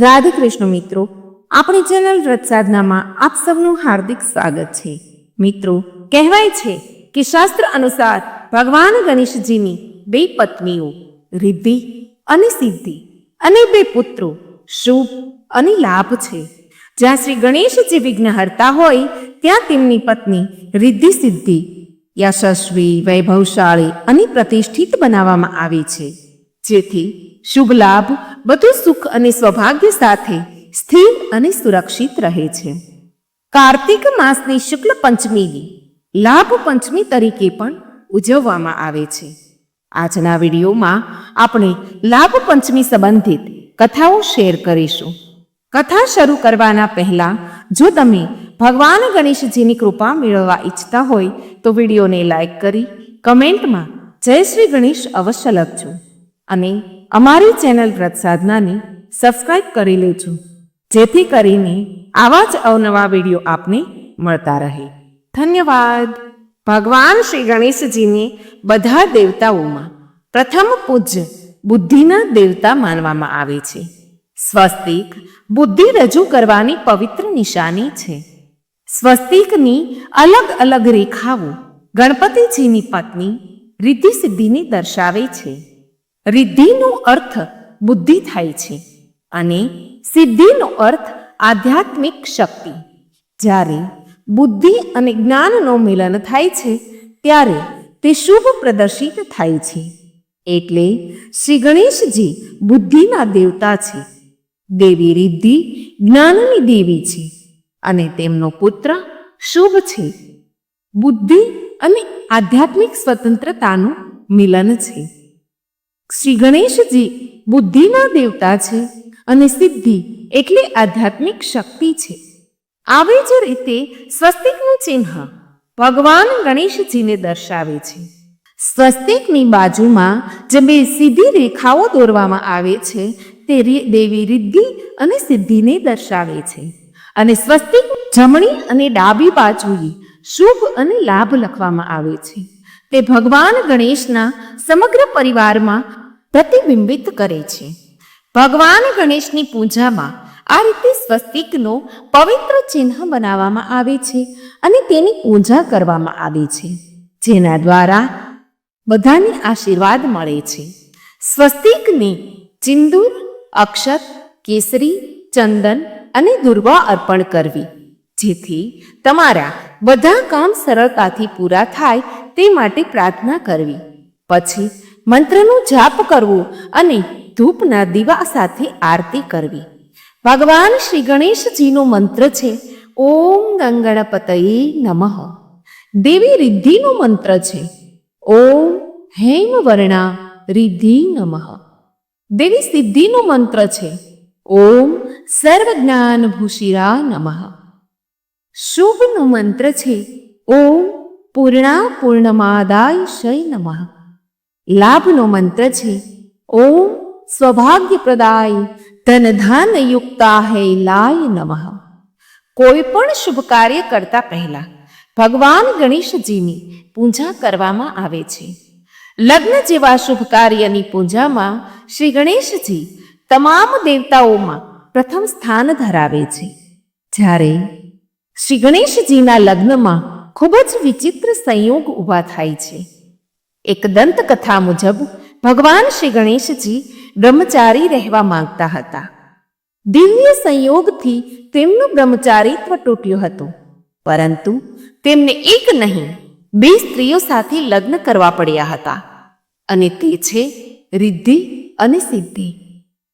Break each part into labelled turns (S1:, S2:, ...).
S1: રાધે કૃષ્ણ મિત્રો, આપણી ચેનલ વ્રત સાધનામાં આપ સૌનું હાર્દિક સ્વાગત છે. મિત્રો, કહેવાય છે કે શાસ્ત્ર અનુસાર ભગવાન ગણેશજીની બે પત્નીઓ, રિદ્ધિ અને સિદ્ધિ, અને બે પુત્રો, શુભ અને લાભ છે. જ્યાં શ્રી ગણેશજી વિઘ્નહર્તા હોય, ત્યાં તેમની પત્ની રિદ્ધિ સિદ્ધિ, યશસ્વી, વૈભવશાળી અને પ્રતિષ્ઠિત બનાવવામાં આવી છે. જેથી શુભ લાભ બધું સુખ અને સૌભાગ્ય સાથે સ્થિર અને સુરક્ષિત રહે છે. કાર્તિક માસની શુક્લ પંચમીની લાભ પંચમી તરીકે પણ ઉજવવામાં આવે છે. આજના વિડીયોમાં આપણે લાભ પંચમી સંબંધિત કથાઓ શેર કરીશું. કથા શરૂ કરવાના પહેલા જો તમે ભગવાન ગણેશજીની કૃપા મેળવવા ઈચ્છતા હોય તો વિડીયોને લાઈક કરી કમેન્ટમાં જય શ્રી ગણેશ અવશ્ય લખજો. અને અમારી ચેનલ વ્રત સાધનાને સબસ્ક્રાઇબ કરી લેજો, જેથી કરીને આવા જ અવનવા વીડિયો આપને મળતા રહે. ધન્યવાદ. ભગવાન શ્રી ગણેશજીને બધા દેવતાઓમાં પ્રથમ પૂજ્ય બુદ્ધિના દેવતા માનવામાં આવે છે. સ્વસ્તિક બુદ્ધિ રજૂ કરવાની પવિત્ર નિશાની છે. સ્વસ્તિકની અલગ અલગ રેખાઓ ગણપતિજીની પત્ની રિદ્ધિ સિદ્ધિને દર્શાવે છે. રિદ્ધિનો અર્થ બુદ્ધિ થાય છે અને સિદ્ધિનો અર્થ આધ્યાત્મિક શક્તિ. જ્યારે બુદ્ધિ અને જ્ઞાનનો મિલન થાય છે, ત્યારે તે શુભ પ્રદર્શિત થાય છે. એટલે શ્રી ગણેશજી બુદ્ધિના દેવતા છે. દેવી રિદ્ધિ જ્ઞાનની દેવી છે અને તેમનો પુત્ર શુભ છે. બુદ્ધિ અને આધ્યાત્મિક સ્વતંત્રતાનું મિલન છે. શ્રી ગણેશજી બુદ્ધિના દેવતા છે અને સિદ્ધિ એટલે આધ્યાત્મિક શક્તિ છે. આવી જ રીતે સ્વસ્તિકનું ચિહ્ન ભગવાન ગણેશજીને દર્શાવે છે. સ્વસ્તિકની બાજુમાં જે બે સીધી રેખાઓ દોરવામાં આવે છે તે દેવી રિદ્ધિ અને સિદ્ધિને દર્શાવે છે. અને સ્વસ્તિક જમણી અને ડાબી બાજુએ શુભ અને લાભ લખવામાં આવે છે. તે ભગવાન ગણેશના સમગ્ર પરિવારમાં પ્રતિબિંબિત કરે છે. ભગવાન ગણેશની પૂજામાં આ રીતે સ્વસ્તિકનો પવિત્ર ચિહ્ન બનાવવામાં આવે છે અને તેની પૂજા કરવામાં આવે છે, જેના દ્વારા બધાને આશીર્વાદ મળે છે. સ્વસ્તિકને ચિંદુર, અક્ષત, કેસરી, ચંદન અને દુર્વા અર્પણ કરવી. જેથી તમારા બધા કામ સરળતાથી પૂરા થાય તે માટે પ્રાર્થના કરવી. પછી મંત્રનો જાપ કરવો અને ધૂપના દીવા સાથે આરતી કરવી. ભગવાન શ્રી ગણેશજીનો મંત્ર છે, ઓમ ગંગણપતયે નમઃ. દેવી રિદ્ધિનો મંત્ર છે, ઓમ હેમ વર્ણા રિદ્ધિ નમઃ. દેવી સિદ્ધિનો મંત્ર છે, ઓમ સર્વજ્ઞાન ભૂષિરા નમઃ. શુભનો મંત્ર છે, ઓમ પૂર્ણા પૂર્ણમાદાય શય નમઃ. લાભનો મંત્ર છે, ઓમ સ્વભાગ્યપ્રદાય ધન યુક્તા હે લાય નમઃ. કોઈ પણ શુભ કાર્ય કરતા પહેલા ભગવાન ગણેશજીની પૂજા કરવામાં આવે છે. લગ્ન જેવા શુભ કાર્યની પૂજામાં શ્રી ગણેશજી તમામ દેવતાઓમાં પ્રથમ સ્થાન ધરાવે છે. જ્યારે શ્રી ગણેશજીના લગ્નમાં ખૂબ જ વિચિત્ર સંયોગ ઊભા થાય છે. એક દંતકથા મુજબ ભગવાન શ્રી ગણેશજી બ્રહ્મચારી રહેવા માંગતા હતા. દિવ્ય સંયોગથી તેમનું બ્રહ્મચારીત્વ તૂટ્યું હતું. પરંતુ તેમને એક નહીં, બે સ્ત્રીઓ સાથે લગ્ન કરવા પડ્યા હતા. અને તે છે રિદ્ધિ અને સિદ્ધિ.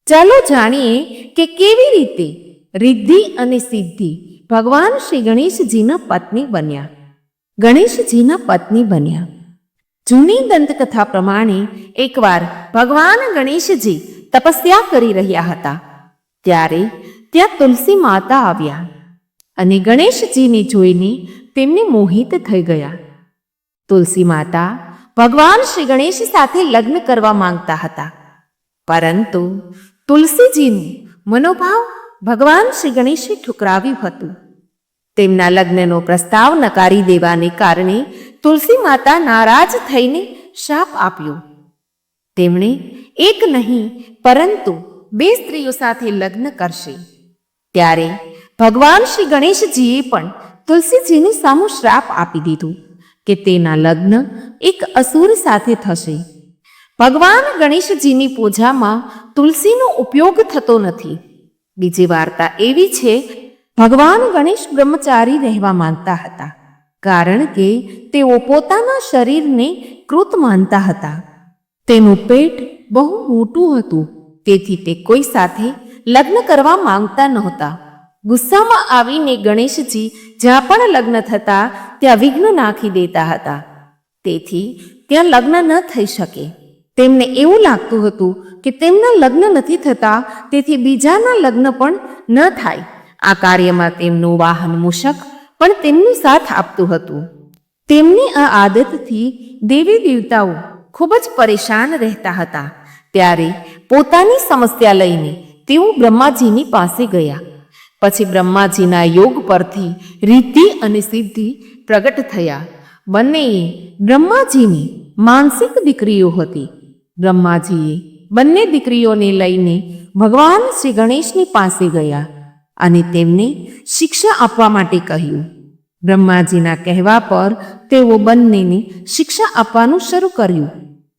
S1: ચાલો જાણીએ કે કેવી રીતે રિદ્ધિ અને સિદ્ધિ ભગવાન શ્રી ગણેશજીના પત્ની બન્યા. ગણેશજીના પત્ની બન્યા. જૂની દંતકથા પ્રમાણે એકવાર ભગવાન ગણેશજી તપસ્યા કરી રહ્યા હતા. ત્યારે ત્યાં તુલસી માતા આવ્યા અને ગણેશજીને જોઈને તેમને મોહિત થઈ ગયા. તુલસી માતા ભગવાન શ્રી ગણેશ સાથે લગ્ન કરવા માંગતા હતા. પરંતુ તુલસીજીનું મનોભાવ ભગવાન શ્રી ગણેશે ઠુકરાવ્યું હતું. તેમના લગ્નનો પ્રસ્તાવ નકારી દેવાને કારણે તુલસી માતા નારાજ થઈને શાપ આપ્યો. તેમણે એક નહીં, પરંતુ બે સ્ત્રીઓ સાથે લગ્ન કરશે. ત્યારે ભગવાન શ્રી ગણેશજીએ પણ તુલસીજીને સામુ શ્રાપ આપી દીધું કે તેના લગ્ન એક અસુર સાથે થશે. ભગવાન ગણેશજીની પૂજામાં તુલસીનો ઉપયોગ થતો નથી. બીજી વાર્તા એવી છે, ભગવાન ગણેશ બ્રહ્મચારી રહેવા માંગતા હતા, કારણ કે તેઓ પોતાના શરીરને કૃત માનતા હતા. તેનું પેટ બહુ મોટું હતું, તેથી તે કોઈ સાથે લગ્ન કરવા માંગતા નહોતા. ગુસ્સામાં આવીને ગણેશજી જ્યાં પણ લગ્ન થતા, ત્યાં વિઘ્ન નાખી દેતા હતા. તેથી ત્યાં લગ્ન ન થઈ શકે. તેમને એવું લાગતું હતું કે તેમના લગ્ન નથી થતા, તેથી બીજાના લગ્ન પણ ન થાય. આ કાર્યમાં તેમનું વાહન મૂષક પણ તેમનો સાથ આપતું હતું. તેમની આ આદતથી દેવી દેવતાઓ ખૂબ જ પરેશાન રહેતા હતા. ત્યારે પોતાની સમસ્યા લઈને તેઓ બ્રહ્માજીની પાસે ગયા. પછી બ્રહ્માજીના યોગ પરથી રિદ્ધિ અને સિદ્ધિ પ્રગટ થયા. બંનેએ બ્રહ્માજીની માનસિક દીકરીઓ હતી. બ્રહ્માજીએ બંને દીકરીઓને લઈને ભગવાન શ્રી ગણેશની પાસે ગયા અને તેમને શિક્ષા આપવા માટે કહ્યું. બ્રહ્માજીના કહેવા પર તેઓ બંનેને શિક્ષા આપવાનું શરૂ કર્યું.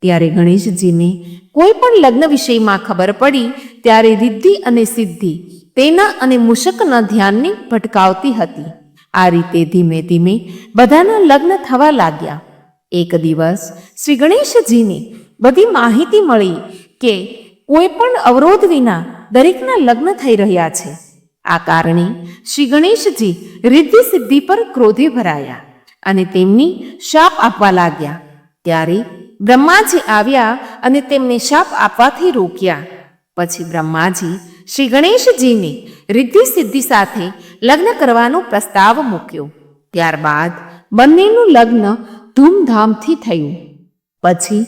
S1: ત્યારે ગણેશજીને કોઈ પણ લગ્ન વિષયમાં ખબર પડી ત્યારે રિદ્ધિ અને સિદ્ધિ તેના અને મુશકના ધ્યાનને ભટકાવતી હતી. આ રીતે ધીમે ધીમે બધાના લગ્ન થવા લાગ્યા. એક દિવસ શ્રી ગણેશજીને બધી માહિતી મળી કે કોઈ પણ અવરોધ વિના દરેકના લગ્ન થઈ રહ્યા છે. આ કારણે શ્રી ગણેશજી રિદ્ધિ સિદ્ધિ પર ક્રોધે ભરાયા અને તેમની શાપ આપવા લાગ્યા. ત્યારે બ્રહ્માજી આવ્યા અને તેમને શાપ આપવાથી રોક્યા. પછી બ્રહ્માજી શ્રી ગણેશજીને રિદ્ધિ સિદ્ધિ સાથે લગ્ન કરવાનો પ્રસ્તાવ મૂક્યો. ત્યારબાદ બંનેનું લગ્ન ધૂમધામથી થયું. પછી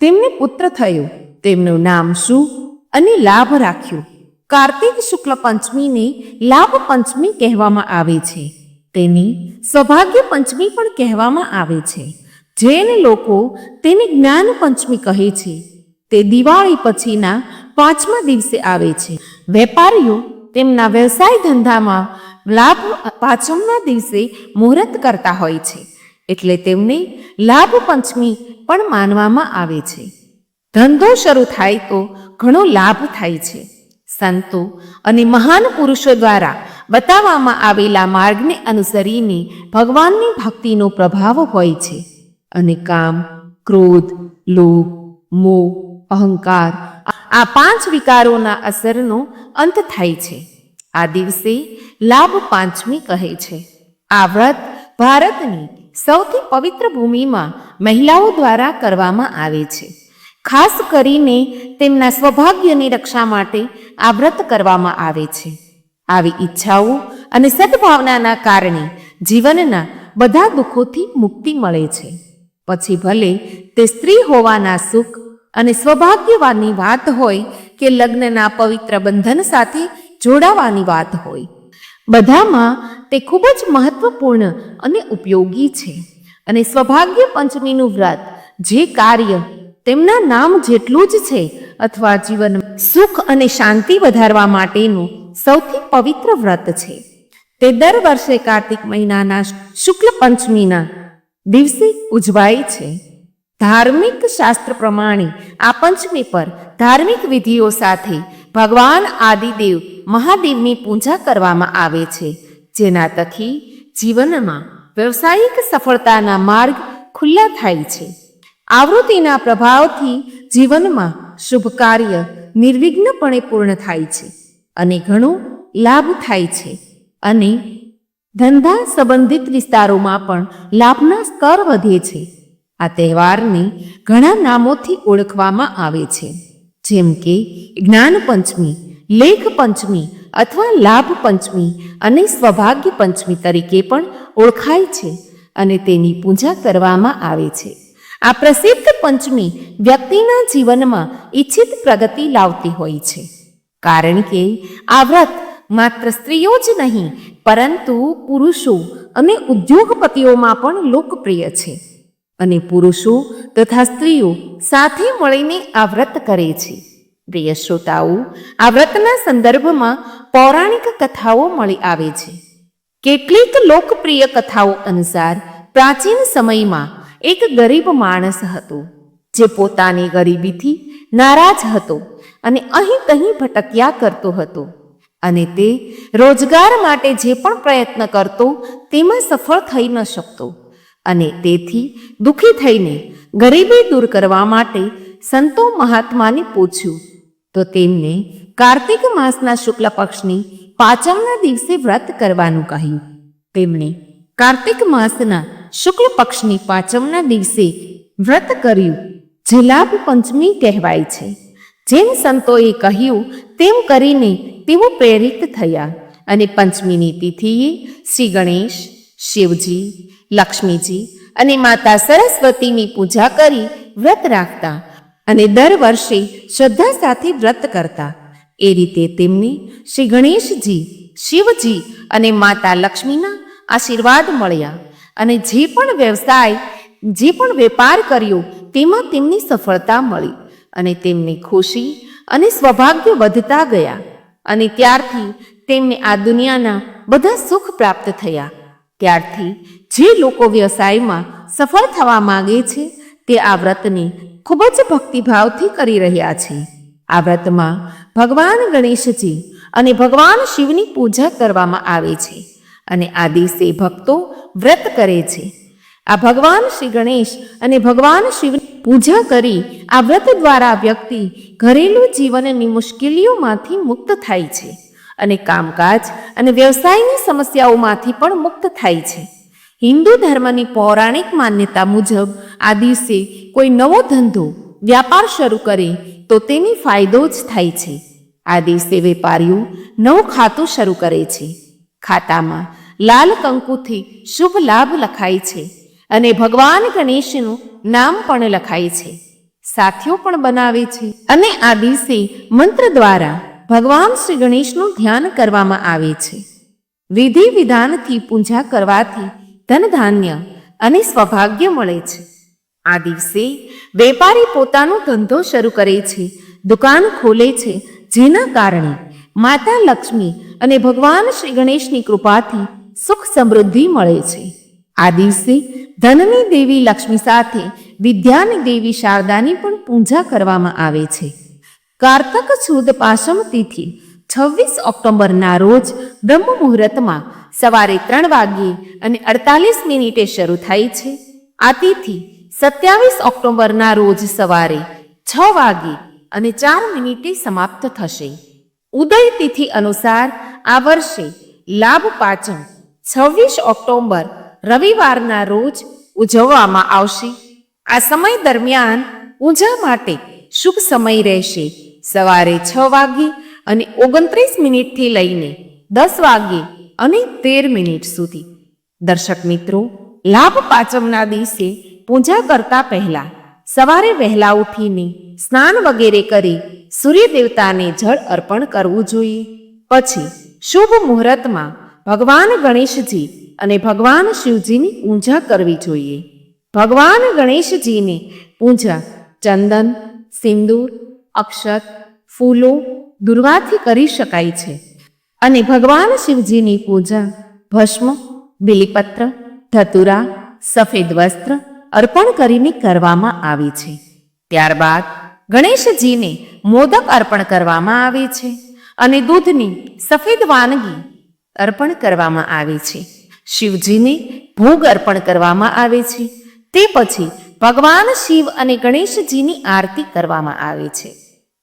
S1: તેમને પુત્ર થયો. તેમનું નામ શું અને લાભ રાખ્યું. કાર્તિક શુક્લ પંચમીને લાભ પંચમી કહેવામાં આવે છે. તેની સૌભાગ્ય પંચમી પણ કહેવામાં આવે છે. જૈન લોકો તેને જ્ઞાન પંચમી કહે છે. તે દિવાળી પછીના પાંચમા દિવસે આવે છે. વેપારીઓ તેમના વ્યવસાય ધંધામાં લાભ પાંચમના દિવસે મુહૂર્ત કરતા હોય છે. એટલે તેમને લાભ પંચમી પણ માનવામાં આવે છે. ધંધો શરૂ થાય તો ઘણો લાભ થાય છે. સંતો અને મહાન પુરુષો દ્વારા બતાવવામાં આવેલા માર્ગને અનુસરીને ભગવાનની ભક્તિનો પ્રભાવ હોય છે અને કામ, ક્રોધ, લોભ, મોહ, અહંકાર આ પાંચ વિકારોના અસરનો અંત થાય છે. આ દિવસે લાભ પાંચમી કહે છે. આ વ્રત ભારતની સૌથી પવિત્ર ભૂમિમાં મહિલાઓ દ્વારા કરવામાં આવે છે. ખાસ કરીને તેમના સ્વભાગ્યની રક્ષા માટે આ વ્રત કરવામાં આવે છે. આવી ઈચ્છાઓ અને સદભાવનાના કારણે જીવનના બધા દુઃખોથી મુક્તિ મળે છે. પછી ભલે તે સ્ત્રી હોવાના સુખ અને સૌભાગ્યવાની વાત હોય કે લગ્નના પવિત્ર બંધન સાથે જોડાવાની વાત હોય બધામાં તે ખૂબ જ મહત્વપૂર્ણ અને ઉપયોગી છે. અને સ્વભાગ્ય પંચમીનું વ્રત, જે કાર્ય તેમના નામ જેટલું જ છે, અથવા જીવન સુખ અને શાંતિ વધારવા માટેનું સૌથી પવિત્ર વ્રત છે. તે દર વર્ષે કાર્તિક મહિનાના શુક્લ પંચમીના દિવસે ઉજવાય છે. ધાર્મિક શાસ્ત્ર પ્રમાણે આ પંચમી પર ધાર્મિક વિધિઓ સાથે ભગવાન આદિદેવ મહાદેવની પૂજા કરવામાં આવે છે, જેના તથી જીવનમાં વ્યવસાયિક સફળતાના માર્ગ ખુલ્લા થાય છે. આવૃત્તિના પ્રભાવથી જીવનમાં શુભ કાર્ય નિર્વિઘ્નપણે પૂર્ણ થાય છે અને ઘણો લાભ થાય છે અને ધંધા સંબંધિત વિસ્તારોમાં પણ લાભના સ્તર વધે છે. આ તહેવારને ઘણા નામોથી ઓળખવામાં આવે છે. જેમ કે જ્ઞાન પંચમી લેખ પંચમી અથવા લાભ પંચમી અને સ્વભાગ્ય પંચમી તરીકે પણ ઓળખાય છે અને તેની પૂજા કરવામાં આવે છે. આ પ્રસિદ્ધ પંચમી વ્યક્તિના જીવનમાં ઈચ્છિત પ્રગતિ લાવતી હોય છે. કારણ કે આ વ્રત માત્ર સ્ત્રીઓ જ નહીં, પરંતુ પુરુષો અને ઉદ્યોગપતિઓમાં પણ લોકપ્રિય છે. અને પુરુષો તથા સ્ત્રીઓ સાથે મળીને આ વ્રત કરે છે. પ્રિય શ્રોતાઓ, આ વ્રતના સંદર્ભમાં પૌરાણિક કથાઓ મળી આવે છે. કેટલીક લોકપ્રિય કથાઓ અનુસાર પ્રાચીન સમયમાં એક ગરીબ માણસ હતો, જે પોતાની ગરીબીથી નારાજ હતો અને અહીં તહીં ભટક્યા કરતો હતો અને તે રોજગાર માટે જે પણ પ્રયત્ન કરતો તેમાં સફળ થઈ ન શકતો. અને તેથી દુઃખી થઈને ગરીબી દૂર કરવા માટે સંતો મહાત્માને પૂછ્યું, તો તેમને કાર્તિક માસના શુક્લ પક્ષની પાંચમના દિવસે વ્રત કરવાનું કહ્યું. તેમણે કાર્તિક માસના શુક્લ પક્ષની પાંચમના દિવસે વ્રત કર્યું, જે લાભ પંચમી કહેવાય છે. જેમ સંતોએ કહ્યું, તેમ કરીને તેઓ પ્રેરિત થયા અને પંચમીની તિથિએ શ્રી ગણેશ, શિવજી લક્ષ્મીજી અને માતા સરસ્વતીની પૂજા કરી વ્રત રાખતા અને દર વર્ષે શ્રદ્ધા સાથે વ્રત કરતા. એ રીતે તેમને શ્રી ગણેશજી, શિવજી અને માતા લક્ષ્મીના આશીર્વાદ મળ્યા અને જે પણ વ્યવસાય, જે પણ વેપાર કર્યો તેમાં તેમની સફળતા મળી અને તેમની ખુશી અને સૌભાગ્ય વધતા ગયા અને ત્યારથી તેમને આ દુનિયાના બધા સુખ પ્રાપ્ત થયા. ત્યારથી જે લોકો વ્યવસાયમાં સફળ થવા માગે છે, તે આ વ્રતને ખૂબ જ ભક્તિભાવથી કરી રહ્યા છે. આ વ્રતમાં ભગવાન ગણેશજી અને ભગવાન શિવની પૂજા કરવામાં આવે છે અને આ દિવસે ભક્તો વ્રત કરે છે. આ ભગવાન શ્રી ગણેશ અને ભગવાન શિવની પૂજા કરી આ વ્રત દ્વારા વ્યક્તિ ઘરેલું જીવનની મુશ્કેલીઓમાંથી મુક્ત થાય છે અને કામકાજ અને વ્યવસાયની સમસ્યાઓમાંથી પણ મુક્ત થાય છે. હિન્દુ ધર્મની પૌરાણિક માન્યતા મુજબ આ દિવસે કોઈ નવો ધંધો, વ્યાપાર શરૂ કરે તો તેની ફાયદો જ થાય છે. આ દિવસે વેપારીઓ નવું ખાતું શરૂ કરે છે. ખાતામાં લાલ કંકુથી શુભ લાભ લખાય છે અને ભગવાન ગણેશનું નામ પણ લખાય છે. સાથીઓ પણ બનાવે છે. અને આ દિવસે મંત્ર દ્વારા ભગવાન શ્રી ગણેશનું ધ્યાન કરવામાં આવે છે. વિધિ વિધાનથી પૂજા કરવાથી ધન ધાન્ય અને સૌભાગ્ય મળે છે. આ દિવસે વેપારી પોતાનો ધંધો શરૂ કરે છે. દુકાન ખોલે છે. જેના કારણે માતા લક્ષ્મી અને ભગવાન શ્રી ગણેશની કૃપાથી સુખ સમૃદ્ધિ મળે છે. આ દિવસે ધનની દેવી લક્ષ્મી સાથે વિદ્યાની દેવી શારદાની પણ પૂજા કરવામાં આવે છે. કારતક સુદ પાસમ તિથિ છવ્વીસ ઓક્ટોબરના રોજ બ્રહ્મ મુહૂર્તમાં સવારે ત્રણ વાગ્યે અને અડતાલીસ મિનિટે શરૂ થાય છે. આ તિથિ સત્યાવીસ ઓક્ટોબરના રોજ સવારે છ વાગ્યે અને ચાર મિનિટે સમાપ્ત થશે. ઉદય તિથિ અનુસાર આ વર્ષે લાભ પાચમ છવ્વીસ ઓક્ટોબર રવિવારના રોજ ઉજવવામાં આવશે. આ સમય દરમિયાન પૂજા માટે શુભ સમય રહેશે. સવારે છ વાગ્યે અને ઓગણત્રીસ મિનિટથી લઈને દસ વાગ્યે અને તેર મિનિટ સુધી. દર્શક મિત્રો, લાભ પાંચમના દિવસે પૂજા કરતા પહેલા સવારે વહેલા ઉઠીને સ્નાન વગેરે કરી સૂર્ય દેવતાને જળ અર્પણ કરવું જોઈએ. પછી શુભ મુહૂર્તમાં ભગવાન ગણેશજી અને ભગવાન શિવજીની પૂજા કરવી જોઈએ. ભગવાન ગણેશજીની પૂજા ચંદન, સિંદૂર, અક્ષત, ફૂલો દુર્વાથી કરી શકાય છે. અને ભગવાન શિવજીની પૂજા, ભસ્મ, બિલીપત્ર, ધતુરા, સફેદ વસ્ત્ર અર્પણ કરીને કરવામાં આવે છે. ત્યારબાદ ગણેશજીને મોદક અર્પણ કરવામાં આવે છે અને દૂધની સફેદ વાનગી અર્પણ કરવામાં આવે છે. શિવજીને ભોગ અર્પણ કરવામાં આવે છે. તે પછી ભગવાન શિવ અને ગણેશજીની આરતી કરવામાં આવે છે.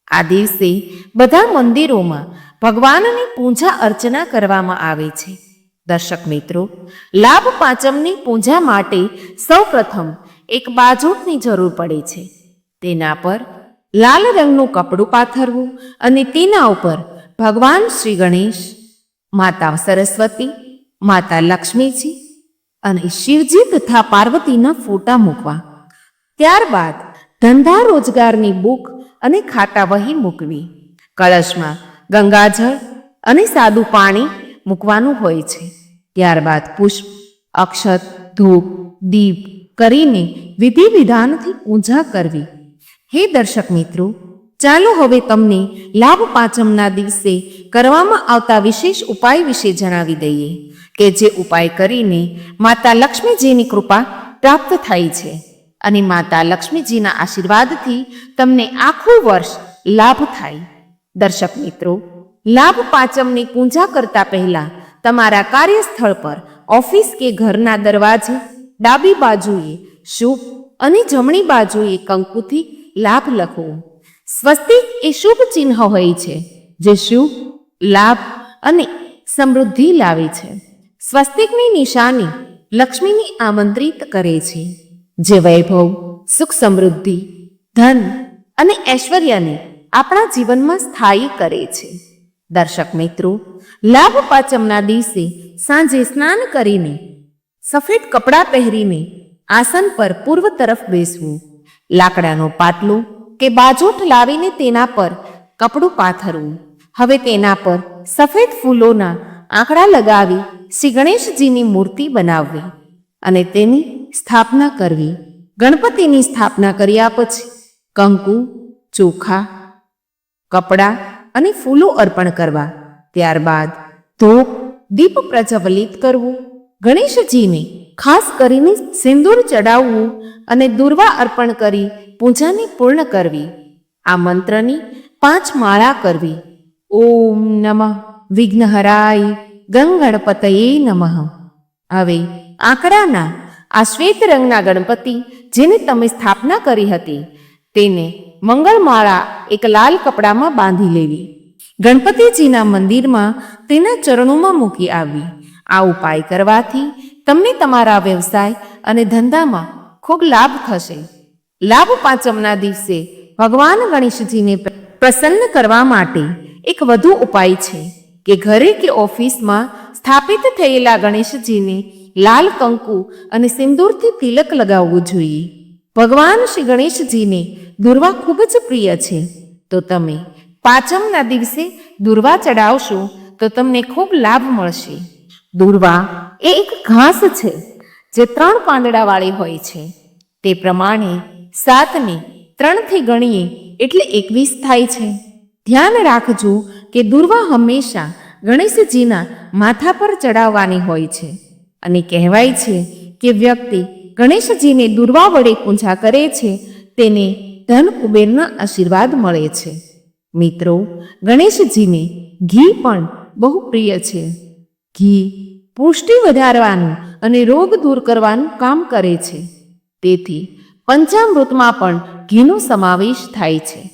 S1: આ દિવસે બધા મંદિરોમાં ભગવાનની પૂજા અર્ચના કરવામાં આવે છે. દર્શક મિત્રો, લાભ પાંચમની પૂજા માટે સૌપ્રથમ એક બાજોટની જરૂર પડે છે. તેના પર લાલ રંગનું કપડું પાથરવું અને તેના ઉપર ભગવાન શ્રી ગણેશ, માતા સરસ્વતી, માતા લક્ષ્મીજી અને શિવજી તથા પાર્વતીના ફોટા મૂકવા. ત્યારબાદ ધંધા રોજગારની બુક અને ખાતા વહી મૂકવી. કળશમાં ગંગાજળ અને સાદું પાણી મૂકવાનું હોય છે. ત્યારબાદ પુષ્પ, અક્ષત, ધૂપ, દીપ કરીને વિધિ વિધાનથી પૂજા કરવી. હે દર્શક મિત્રો, ચાલો હવે તમને લાભ પાંચમના દિવસે કરવામાં આવતા વિશેષ ઉપાય વિશે જણાવી દઈએ, કે જે ઉપાય કરીને માતા લક્ષ્મીજીની કૃપા પ્રાપ્ત થાય છે અને માતા લક્ષ્મીજીના આશીર્વાદથી તમને આખું વર્ષ લાભ થાય. દર્શક મિત્રો, લાભ પાંચમની પૂજા કરતા પહેલા તમારા કાર્યસ્થળ પર ઓફિસ કે ઘરના દરવાજે ડાબી બાજુએ શુભ અને જમણી બાજુએ કંકુથી લાભ લખવો સ્વસ્તિક એ શુભ ચિહ્ન હોય છે, જે શુભ, લાભ અને સમૃદ્ધિ લાવે છે. સ્વસ્તિકની નિશાની લક્ષ્મીને આમંત્રિત કરે છે, જે વૈભવ, સુખ સમૃદ્ધિ, ધન અને ઐશ્વર્યને આપણા જીવનમાં સ્થાયી કરે છે. દર્શક મિત્રો, લાભ પાંચમના દિવસે સાંજે સ્નાન કરીને, સફેદ કપડાં પહેરીને આસન પર પૂર્વ તરફ બેસવું, લાકડાનો પાટલો કે બાજોટ લાવીને તેના પર કપડું પાથરવું. હવે તેના પર સફેદ ફૂલોના આંકડા લગાવી શ્રી ગણેશજીની મૂર્તિ બનાવવી અને તેની સ્થાપના કરવી. ગણપતિની સ્થાપના કર્યા પછી કંકુ, ચોખા કપડાં અને ફૂલો અર્પણ કરવા. ત્યારબાદ ધૂપ, દીપ પ્રજ્વલિત કરવું. ગણેશજીને ખાસ કરીને સિંદૂર ચડાવવું અને દુર્વા અર્પણ કરી પૂજાને પૂર્ણ કરવી. આ મંત્રની પાંચ માળા કરવી. ઓમ નમઃ વિઘ્નહરાય ગંગણપતયે નમઃ. હવે આંકડાના આ શ્વેત રંગના ગણપતિ જેને તમે સ્થાપના કરી હતી તેને મંગળમાળા એક લાલ કપડામાં બાંધી લેવી. ગણપતિજીના મંદિરમાં તેના ચરણોમાં મૂકી આવવી આ ઉપાય કરવાથી તમને તમારા વ્યવસાય અને ધંધામાં ખૂબ લાભ થશે. લાભ પાંચમના દિવસે ભગવાન ગણેશજીને પ્રસન્ન કરવા માટે એક વધુ ઉપાય છે કે ઘરે કે ઓફિસમાં સ્થાપિત થયેલા ગણેશજીને લાલ કંકુ અને સિંદૂરથી તિલક લગાવવું જોઈએ. ભગવાન શ્રી ગણેશજીને દુર્વા ખૂબ જ પ્રિય છે. તો તમે પાંચમના દિવસે દુર્વા ચડાવશો તો તમને ખૂબ લાભ મળશે. દુર્વા એ એક ઘાસ છે, જે ત્રણ પાંદડાવાળી હોય છે. તે પ્રમાણે સાતને ત્રણથી ગણીએ એટલે એકવીસ થાય છે. ધ્યાન રાખજો કે દુર્વા હંમેશા ગણેશજીના માથા પર ચડાવવાની હોય છે. અને કહેવાય છે કે વ્યક્તિ ગણેશજીને દુર્વા વડે પૂજા કરે છે, તેને ધન કુબેરના આશીર્વાદ મળે છે. મિત્રો, ગણેશજીને ઘી પણ બહુ પ્રિય છે. ઘી પુષ્ટિ વધારવાનું અને રોગ દૂર કરવાનું કામ કરે છે. તેથી પંચામૃતમાં પણ ઘીનો સમાવેશ થાય છે.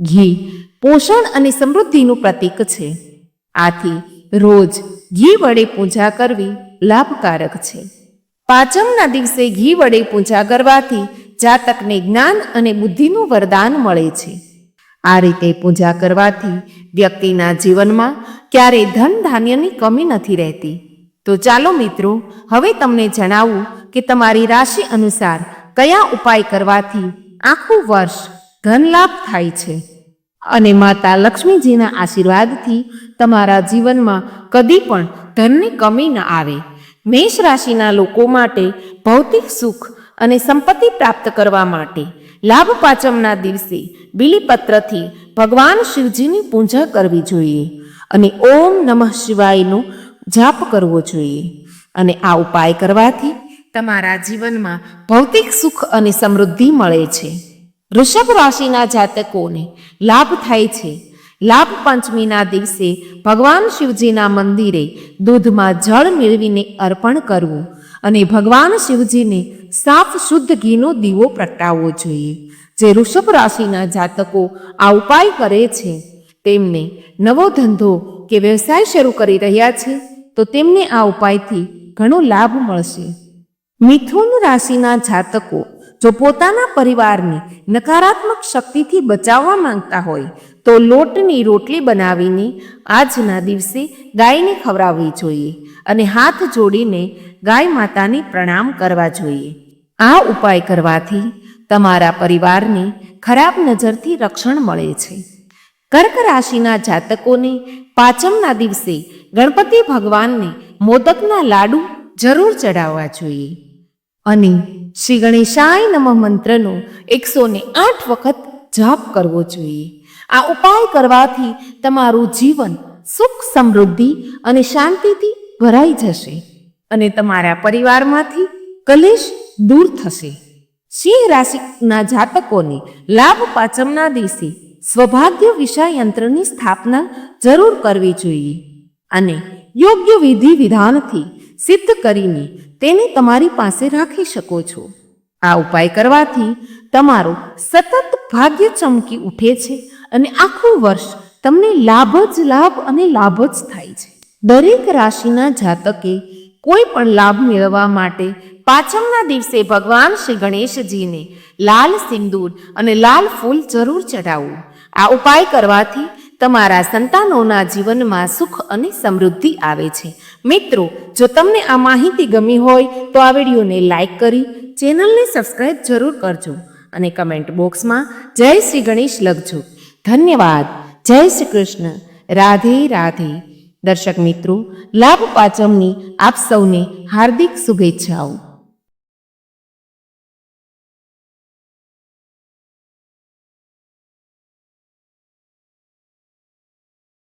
S1: ઘી પોષણ અને સમૃદ્ધિનું પ્રતીક છે. આથી રોજ ઘી વડે પૂજા કરવી લાભકારક છે. પાંચમના દિવસે ઘી વડે પૂજા કરવાથી જાતકને જ્ઞાન અને બુદ્ધિનું વરદાન મળે છે. આ રીતે પૂજા કરવાથી વ્યક્તિના જીવનમાં ક્યારેય ધન ધાન્યની કમી નથી રહેતી. તો ચાલો મિત્રો, હવે તમને જણાવું કે તમારી રાશિ અનુસાર કયા ઉપાય કરવાથી આખું વર્ષ ધન લાભ થાય છે. અને માતા લક્ષ્મીજીના આશીર્વાદથી તમારા જીવનમાં કદી પણ ધનની કમી ન આવે. મેષ રાશિના લોકો માટે ભૌતિક સુખ અને સંપત્તિ પ્રાપ્ત કરવા માટે લાભ પાંચમના દિવસે બિલીપત્રથી ભગવાન શિવજીની પૂજા કરવી જોઈએ અને ઓમ નમઃ શિવાયનો જાપ કરવો જોઈએ. અને આ ઉપાય કરવાથી તમારા જીવનમાં ભૌતિક સુખ અને સમૃદ્ધિ મળે છે. વૃષભ રાશિના જાતકોને લાભ થાય છે લાભ પંચમીના દિવસે ભગવાન શિવજીના મંદિરે દૂધમાં જળ મેળવીને અર્પણ કરવું અને ભગવાન શિવજીને સાફ શુદ્ધ ઘીનો દીવો પ્રગટાવવો જોઈએ. જે વૃષભ રાશિના જાતકો આ ઉપાય કરે છે, તેમને નવો ધંધો કે વ્યવસાય શરૂ કરી રહ્યા છે, તો તેમને આ ઉપાયથી ઘણો લાભ મળશે. મિથુન રાશિના જાતકો જો પોતાના પરિવારને નકારાત્મક શક્તિથી બચાવવા માંગતા હોય તો લોટની રોટલી બનાવીને આજના દિવસે ગાયને ખવડાવવી જોઈએ અને હાથ જોડીને ગાય માતાને પ્રણામ કરવા જોઈએ. આ ઉપાય કરવાથી તમારા પરિવારને ખરાબ નજરથી રક્ષણ મળે છે. કર્ક રાશિના જાતકોને પાંચમના દિવસે ગણપતિ ભગવાનને મોદકના લાડુ જરૂર ચડાવવા જોઈએ. અને શ્રી ગણેશાય નમઃ મંત્રનો એકસો ને આઠ વખત જાપ કરવો જોઈએ. આ ઉપાય કરવાથી તમારું જીવન સુખ સમૃદ્ધિ અને શાંતિથી ભરાઈ જશે અને તમારા પરિવારમાંથી કલેશ દૂર થશે. સિંહ રાશિના જાતકોને લાભ પાચમના દિવસે સ્વભાગ્ય વિષય યંત્રની સ્થાપના જરૂર કરવી જોઈએ અને યોગ્ય વિધિ વિધાનથી સિદ્ધ કરીને તેને તમારી પાસે રાખી શકો છો. આ ઉપાય કરવાથી તમારું સતત ભાગ્ય ચમકી ઉઠે છે અને આખું વર્ષ તમને લાભ જ લાભ અને લાભ જ થાય છે. દરેક રાશિના જાતકે કોઈ પણ લાભ મેળવવા માટે પાછળના દિવસે ભગવાન શ્રી ગણેશજીને લાલ સિંદૂર અને લાલ ફૂલ જરૂર ચઢાવવું આ ઉપાય કરવાથી તમારા સંતાનોના જીવનમાં સુખ અને સમૃદ્ધિ આવે છે. મિત્રો, જો તમને આ માહિતી ગમી હોય તો આ વિડીયોને લાઇક કરી, ચેનલને સબસ્ક્રાઈબ જરૂર કરજો અને કમેન્ટ બોક્સમાં જય શ્રી ગણેશ લખજો. ધન્યવાદ. જય શ્રી કૃષ્ણ. રાધે રાધે. દર્શક મિત્રો લાભ પાચમની આપ સૌને હાર્દિક શુભેચ્છાઓ.